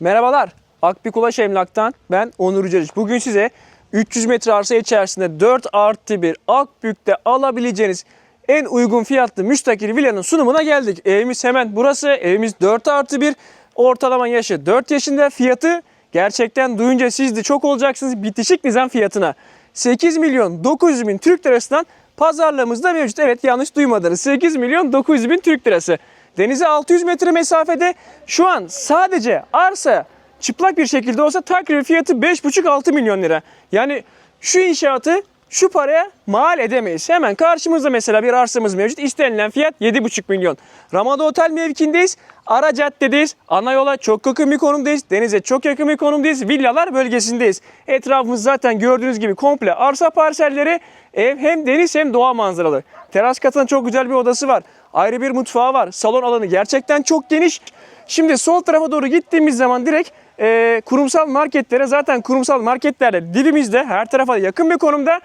Merhabalar. Akbik Ulaş Emlak'tan ben Onur Yüceliç. Bugün size 300 metre arsa içerisinde 4 artı 1 Akbük'te alabileceğiniz en uygun fiyatlı müstakil villanın sunumuna geldik. Evimiz hemen burası. Evimiz 4 artı 1. Ortalama yaşı 4 yaşında. Fiyatı gerçekten duyunca siz de çok olacaksınız. Bitişik nizam fiyatına. 8 milyon 900 bin Türk lirasından pazarlığımızda mevcut. Evet yanlış duymadınız. 8 milyon 900 bin Türk lirası. Denize 600 metre mesafede şu an sadece arsa çıplak bir şekilde olsa takribi fiyatı 5,5-6 milyon lira. Yani şu inşaatı şu paraya mal edemeyiz. Hemen karşımızda mesela bir arsamız mevcut. İstenilen fiyat 7,5 milyon. Ramada Otel mevkindeyiz. Ara caddedeyiz. Ana yola çok yakın bir konumdayız. Denize çok yakın bir konumdayız. Villalar bölgesindeyiz. Etrafımız zaten gördüğünüz gibi komple arsa parselleri. Ev hem deniz hem doğa manzaralı. Teras katında çok güzel bir odası var. Ayrı bir mutfağı var. Salon alanı gerçekten çok geniş. Şimdi sol tarafa doğru gittiğimiz zaman direkt e, kurumsal marketlere zaten kurumsal marketlerde dibimizde her tarafa yakın bir konumda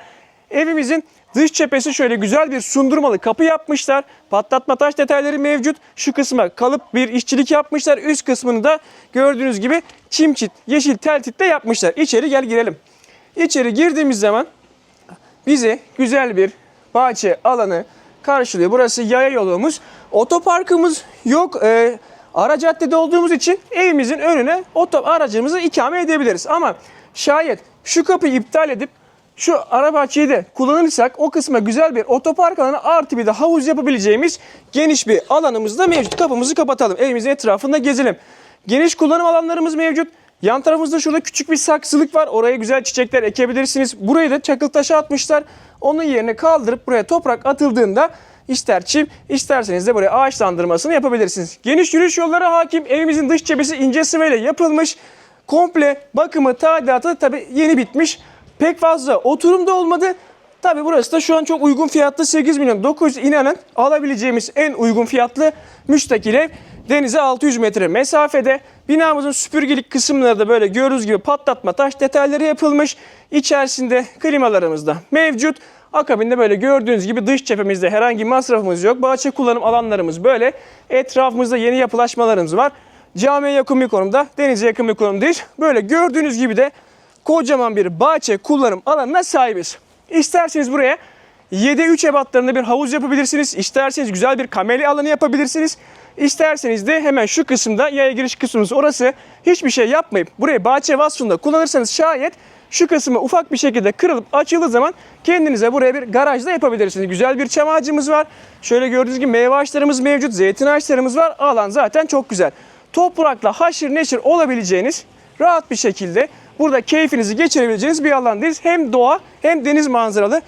evimizin dış cephesi şöyle güzel bir sundurmalı kapı yapmışlar. Patlatma taş detayları mevcut. Şu kısma kalıp bir işçilik yapmışlar. Üst kısmını da gördüğünüz gibi çim çit, yeşil tel title yapmışlar. İçeri gel girelim. İçeri girdiğimiz zaman bizi güzel bir bahçe alanı karşılıyor. Burası yaya yolumuz. Otoparkımız yok. Ee, ara caddede olduğumuz için evimizin önüne oto aracımızı ikame edebiliriz. Ama şayet şu kapıyı iptal edip şu ara bahçeyi de kullanırsak o kısma güzel bir otopark alanı artı bir de havuz yapabileceğimiz geniş bir alanımız da mevcut. Kapımızı kapatalım. Evimizin etrafında gezelim. Geniş kullanım alanlarımız mevcut. Yan tarafımızda şurada küçük bir saksılık var. Oraya güzel çiçekler ekebilirsiniz. Burayı da çakıl taşı atmışlar. Onun yerine kaldırıp buraya toprak atıldığında ister çim isterseniz de buraya ağaçlandırmasını yapabilirsiniz. Geniş yürüyüş yolları hakim. Evimizin dış cephesi ince sıvayla yapılmış. Komple bakımı, tadilatı tabi yeni bitmiş. Pek fazla oturum da olmadı. Tabi burası da şu an çok uygun fiyatlı 8 milyon 900 inanın alabileceğimiz en uygun fiyatlı müstakil ev. Denize 600 metre mesafede. Binamızın süpürgelik kısımları da böyle gördüğünüz gibi patlatma taş detayları yapılmış. İçerisinde klimalarımız da mevcut. Akabinde böyle gördüğünüz gibi dış cephemizde herhangi masrafımız yok. Bahçe kullanım alanlarımız böyle. Etrafımızda yeni yapılaşmalarımız var. Camiye yakın bir konumda, denize yakın bir konumdayız. Böyle gördüğünüz gibi de kocaman bir bahçe kullanım alanına sahibiz. İsterseniz buraya 7-3 ebatlarında bir havuz yapabilirsiniz. İsterseniz güzel bir kameli alanı yapabilirsiniz. İsterseniz de hemen şu kısımda yaya giriş kısmımız orası. Hiçbir şey yapmayıp burayı bahçe vasfında kullanırsanız şayet şu kısmı ufak bir şekilde kırılıp açıldığı zaman kendinize buraya bir garaj da yapabilirsiniz. Güzel bir çam ağacımız var. Şöyle gördüğünüz gibi meyve ağaçlarımız mevcut. Zeytin ağaçlarımız var. Alan zaten çok güzel. Toprakla haşır neşir olabileceğiniz rahat bir şekilde burada keyfinizi geçirebileceğiniz bir alandayız. Hem doğa hem deniz manzaralı.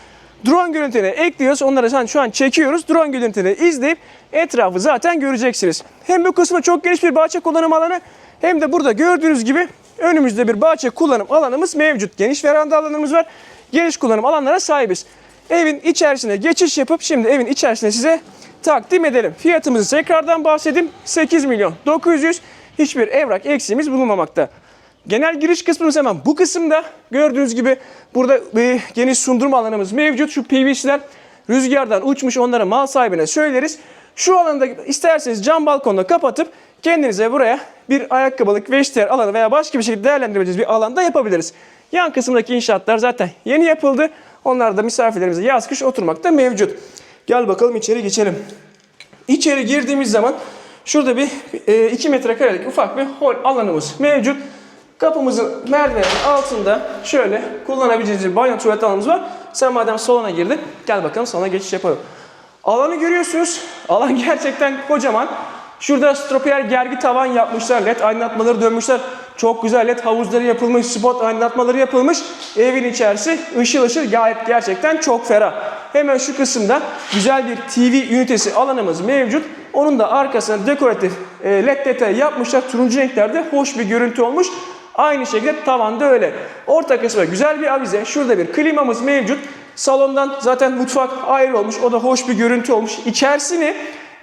Drone görüntüleri ekliyoruz. Onları şu an- çekiyoruz. Drone görüntüleri izleyip etrafı zaten göreceksiniz. Hem bu kısmı çok geniş bir bahçe kullanım alanı hem de burada gördüğünüz gibi önümüzde bir bahçe kullanım alanımız mevcut. Geniş veranda alanımız var. Geniş kullanım alanlara sahibiz. Evin içerisine geçiş yapıp şimdi evin içerisine size takdim edelim. Fiyatımızı tekrardan bahsedeyim. 8 milyon 900 hiçbir evrak eksiğimiz bulunmamakta. Genel giriş kısmımız hemen bu kısımda. Gördüğünüz gibi burada bir geniş sundurma alanımız mevcut. Şu PVC'ler rüzgardan uçmuş onları mal sahibine söyleriz. Şu alanda isterseniz cam balkonda kapatıp kendinize buraya bir ayakkabılık, vestiyer alanı veya başka bir şekilde değerlendirebileceğiniz bir alanda yapabiliriz. Yan kısımdaki inşaatlar zaten yeni yapıldı. Onlar da misafirlerimize yaz kış oturmakta mevcut. Gel bakalım içeri geçelim. İçeri girdiğimiz zaman şurada bir 2 metrekarelik ufak bir hol alanımız mevcut. Kapımızın merdivenin altında şöyle kullanabileceğiniz bir banyo tuvalet alanımız var. Sen madem salona girdin gel bakalım salona geçiş yapalım. Alanı görüyorsunuz. Alan gerçekten kocaman. Şurada stropiyer gergi tavan yapmışlar. LED aydınlatmaları dönmüşler. Çok güzel LED havuzları yapılmış. Spot aydınlatmaları yapılmış. Evin içerisi ışıl ışıl gayet gerçekten çok ferah. Hemen şu kısımda güzel bir TV ünitesi alanımız mevcut. Onun da arkasına dekoratif e, LED detayı yapmışlar. Turuncu renklerde hoş bir görüntü olmuş. Aynı şekilde tavanda öyle. Orta kısmı güzel bir avize. Şurada bir klimamız mevcut. Salondan zaten mutfak ayrı olmuş. O da hoş bir görüntü olmuş. İçerisini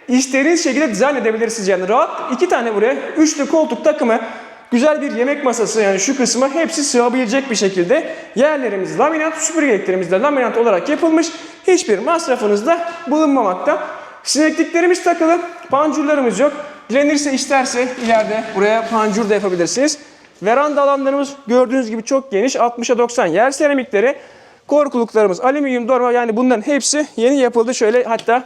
istediğiniz şekilde dizayn edebilirsiniz. Yani rahat iki tane buraya üçlü koltuk takımı güzel bir yemek masası yani şu kısma hepsi sığabilecek bir şekilde yerlerimiz laminat, süpürgeliklerimiz de laminat olarak yapılmış. Hiçbir masrafınız da bulunmamakta. Sinekliklerimiz takılı, pancurlarımız yok. Dilenirse isterse ileride buraya pancur da yapabilirsiniz. Veranda alanlarımız gördüğünüz gibi çok geniş. 60'a 90 yer seramikleri. Korkuluklarımız alüminyum dorma yani bunların hepsi yeni yapıldı. Şöyle hatta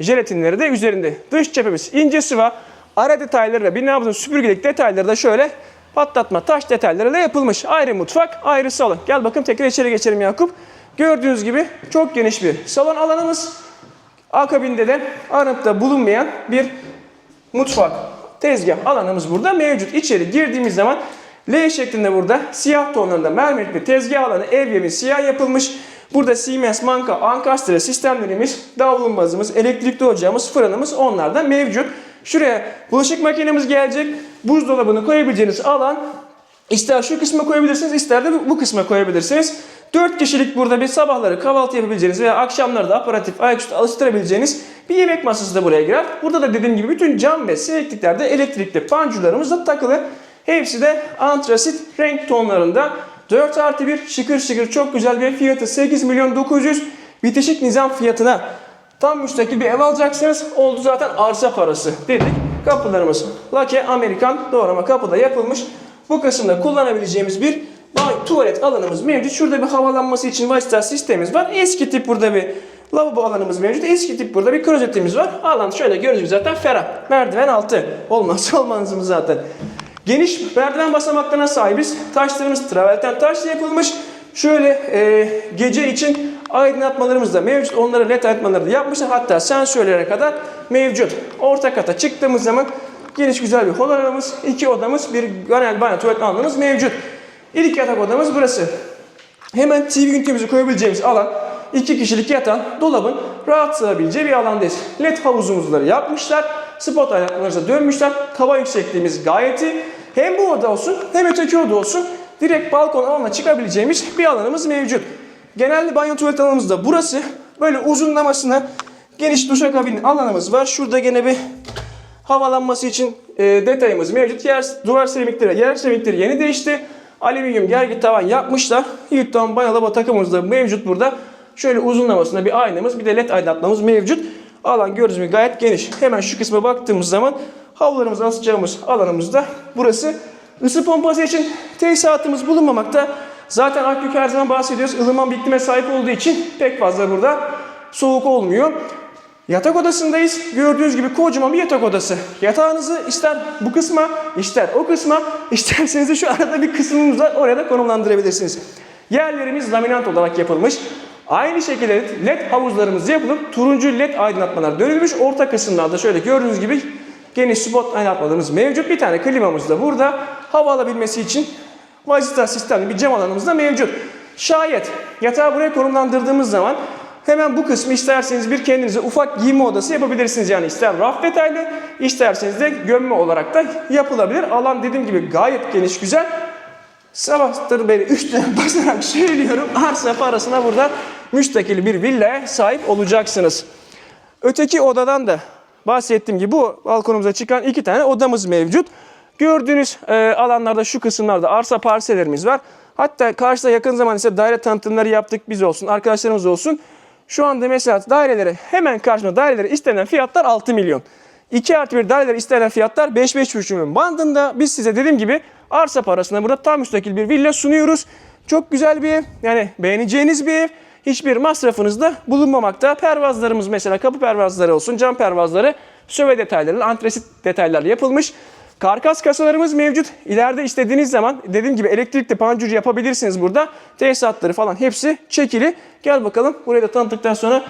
jelatinleri de üzerinde. Dış cephemiz ince sıva. Ara detayları ve binamızın süpürgelik detayları da şöyle patlatma taş detaylarıyla yapılmış. Ayrı mutfak, ayrı salon. Gel bakın tekrar içeri geçelim Yakup. Gördüğünüz gibi çok geniş bir salon alanımız. Akabinde de aranıpta bulunmayan bir mutfak, tezgah alanımız burada mevcut. İçeri girdiğimiz zaman L şeklinde burada siyah tonlarında mermer bir tezgah alanı ev yemi siyah yapılmış. Burada Siemens marka ankastre sistemlerimiz, davlumbazımız, elektrikli ocağımız, fırınımız onlar da mevcut. Şuraya bulaşık makinemiz gelecek. Buzdolabını koyabileceğiniz alan İster şu kısma koyabilirsiniz, ister de bu- kısma koyabilirsiniz. 4 kişilik burada bir sabahları kahvaltı yapabileceğiniz veya akşamları da aparatif ayaküstü alıştırabileceğiniz bir yemek masası da buraya girer. Burada da dediğim gibi bütün cam ve sinekliklerde elektrikli panjurlarımız da takılı. Hepsi de antrasit renk tonlarında. 4 artı 1 şıkır şıkır çok güzel bir fiyatı 8 milyon 900 bitişik nizam fiyatına tam müstakil bir ev alacaksınız. Oldu zaten arsa parası dedik. Kapılarımız lake Amerikan doğrama kapıda yapılmış. Bu kısımda kullanabileceğimiz bir banyo, tuvalet alanımız mevcut. Şurada bir havalanması için vasıta sistemimiz var. Eski tip burada bir lavabo alanımız mevcut. Eski tip burada bir klozetimiz var. Alan şöyle gördüğünüz zaten ferah. Merdiven altı. Olmazsa olmazımız zaten. Geniş merdiven basamaklarına sahibiz. Taşlarımız traverten taşla yapılmış. Şöyle e, gece için aydınlatmalarımız da mevcut. Onları led aydınlatmaları da yapmışlar. Hatta sensörlere kadar mevcut. Orta kata çıktığımız zaman geniş güzel bir hol alanımız, iki odamız, bir genel banyo tuvalet alanımız mevcut. İlk yatak odamız burası. Hemen TV ünitemizi koyabileceğimiz alan, iki kişilik yatan, dolabın rahat sığabileceği bir alandayız. LED havuzumuzları yapmışlar. Spot aydınlatmalarımıza dönmüşler. Tava yüksekliğimiz gayet iyi. Hem bu oda olsun hem öteki oda olsun. Direkt balkon alanına çıkabileceğimiz bir alanımız mevcut. Genelde banyo tuvalet alanımız da burası. Böyle uzunlamasına geniş duşakabin alanımız var. Şurada gene bir havalanması için e, detayımız mevcut. Yer, duvar seramikleri, yer seramikleri yeni değişti. Alüminyum gergi tavan yapmışlar. Hilton banyo takımımız da mevcut burada. Şöyle uzunlamasında bir aynamız, bir de led aydınlatmamız mevcut. Alan gibi gayet geniş. Hemen şu kısma baktığımız zaman havlularımızı asacağımız alanımız da burası. Isı pompası için tesisatımız bulunmamakta. Zaten Akbük her zaman bahsediyoruz. ılıman bir iklime sahip olduğu için pek fazla burada soğuk olmuyor. Yatak odasındayız. Gördüğünüz gibi kocaman bir yatak odası. Yatağınızı ister bu kısma, ister o kısma, isterseniz de şu arada bir kısmımız var. Oraya da konumlandırabilirsiniz. Yerlerimiz laminant olarak yapılmış. Aynı şekilde led havuzlarımız yapılıp turuncu led aydınlatmalar dönülmüş. Orta kısımlarda şöyle gördüğünüz gibi geniş spot aydınlatmalarımız mevcut. Bir tane klimamız da burada. Hava alabilmesi için vazita sistemli bir cam alanımız da mevcut. Şayet yatağı buraya konumlandırdığımız zaman Hemen bu kısmı isterseniz bir kendinize ufak giyinme odası yapabilirsiniz. Yani ister raf detaylı, isterseniz de gömme olarak da yapılabilir. Alan dediğim gibi gayet geniş, güzel. Sabahtır beri üstüne basarak söylüyorum. Arsa parasına burada müstakil bir villaya sahip olacaksınız. Öteki odadan da bahsettiğim gibi bu balkonumuza çıkan iki tane odamız mevcut. Gördüğünüz e, alanlarda şu kısımlarda arsa parsellerimiz var. Hatta karşıda yakın zaman ise daire tanıtımları yaptık biz olsun, arkadaşlarımız olsun. Şu anda mesela dairelere hemen karşımda dairelere istenen fiyatlar 6 milyon. 2 artı 1 dairelere istenen fiyatlar 5-5,5 milyon bandında. Biz size dediğim gibi arsa parasına burada tam müstakil bir villa sunuyoruz. Çok güzel bir ev. Yani beğeneceğiniz bir ev. Hiçbir masrafınız da bulunmamakta. Pervazlarımız mesela kapı pervazları olsun, cam pervazları söve detaylarıyla, antresit detaylarla yapılmış. Karkas kasalarımız mevcut. İleride istediğiniz zaman dediğim gibi elektrikli pancur yapabilirsiniz burada. Tesisatları falan hepsi çekili. Gel bakalım burayı da tanıttıktan sonra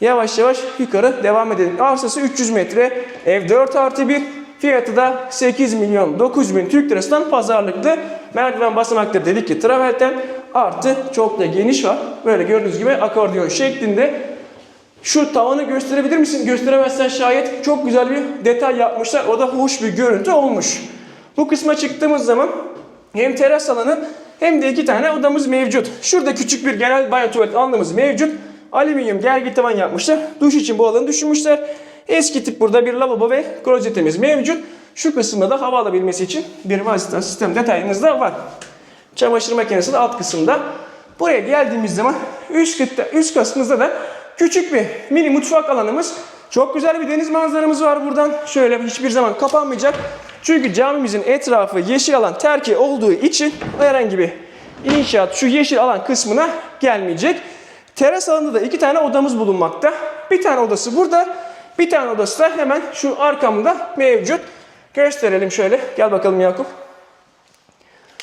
yavaş yavaş yukarı devam edelim. Arsası 300 metre, ev 4 artı 1. Fiyatı da 8 milyon 900 bin Türk lirasından pazarlıklı. Merdiven basamakları dedik ki traverten artı çok da geniş var. Böyle gördüğünüz gibi akordeon şeklinde şu tavanı gösterebilir misin? Gösteremezsen şayet çok güzel bir detay yapmışlar. O da hoş bir görüntü olmuş. Bu kısma çıktığımız zaman hem teras alanı hem de iki tane odamız mevcut. Şurada küçük bir genel banyo tuvalet alanımız mevcut. Alüminyum gergi tavan yapmışlar. Duş için bu alanı düşünmüşler. Eski tip burada bir lavabo ve klozetimiz mevcut. Şu kısımda da hava alabilmesi için bir vasıta sistem detayımız da var. Çamaşır makinesi de alt kısımda. Buraya geldiğimiz zaman üst, kıtta, üst kısmımızda da küçük bir mini mutfak alanımız Çok güzel bir deniz manzaramız var buradan. Şöyle hiçbir zaman kapanmayacak. Çünkü camimizin etrafı yeşil alan terki olduğu için herhangi bir inşaat şu yeşil alan kısmına gelmeyecek. Teras alanında da iki tane odamız bulunmakta. Bir tane odası burada. Bir tane odası da hemen şu arkamda mevcut. Gösterelim şöyle. Gel bakalım Yakup.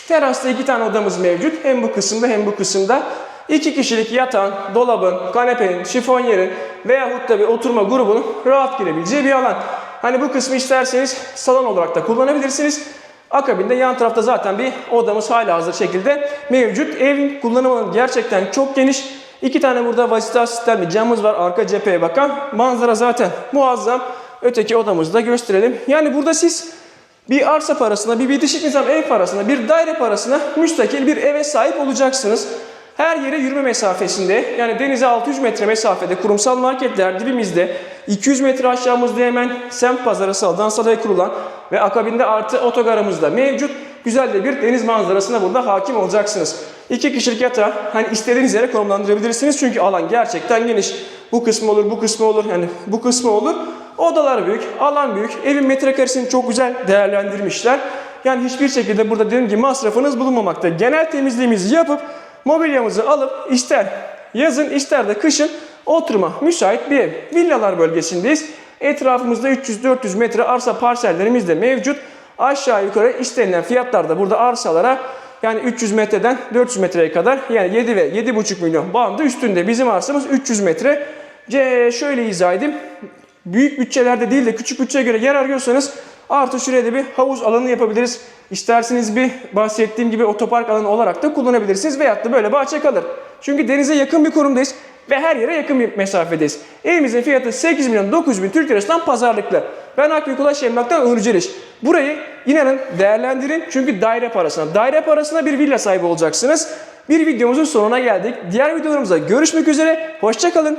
Terasta iki tane odamız mevcut. Hem bu kısımda hem bu kısımda. İki kişilik yatağın, dolabın, kanepenin, şifonyerin veyahut da bir oturma grubunun rahat girebileceği bir alan. Hani bu kısmı isterseniz salon olarak da kullanabilirsiniz. Akabinde yan tarafta zaten bir odamız hala hazır şekilde mevcut. Evin kullanım alanı gerçekten çok geniş. İki tane burada vasıta sistemli camımız var arka cepheye bakan. Manzara zaten muazzam. Öteki odamızı da gösterelim. Yani burada siz bir arsa parasına, bir bitişik nizam ev parasına, bir daire parasına müstakil bir eve sahip olacaksınız. Her yere yürüme mesafesinde, yani denize 600 metre mesafede kurumsal marketler dibimizde, 200 metre aşağımızda hemen semt pazarı saldan salaya kurulan ve akabinde artı otogarımızda mevcut güzel de bir deniz manzarasına burada hakim olacaksınız. İki kişilik yatağı hani istediğiniz yere konumlandırabilirsiniz çünkü alan gerçekten geniş. Bu kısmı olur, bu kısmı olur, yani bu kısmı olur. Odalar büyük, alan büyük. Evin metrekaresini çok güzel değerlendirmişler. Yani hiçbir şekilde burada dediğim gibi masrafınız bulunmamakta. Genel temizliğimizi yapıp mobilyamızı alıp ister yazın ister de kışın oturma müsait bir ev. Villalar bölgesindeyiz. Etrafımızda 300-400 metre arsa parsellerimiz de mevcut. Aşağı yukarı istenilen fiyatlarda burada arsalara yani 300 metreden 400 metreye kadar yani 7 ve 7,5 milyon bandı üstünde. Bizim arsamız 300 metre. C şöyle izah edeyim. Büyük bütçelerde değil de küçük bütçeye göre yer arıyorsanız artı şuraya da bir havuz alanı yapabiliriz. İsterseniz bir bahsettiğim gibi otopark alanı olarak da kullanabilirsiniz veyahut da böyle bahçe kalır. Çünkü denize yakın bir konumdayız ve her yere yakın bir mesafedeyiz. Evimizin fiyatı 8 milyon 900 bin Türk lirasından pazarlıklı. Ben Akbük Ulaş Emlak'tan Celiş. Burayı inanın değerlendirin çünkü daire parasına. Daire parasına bir villa sahibi olacaksınız. Bir videomuzun sonuna geldik. Diğer videolarımızda görüşmek üzere. Hoşçakalın.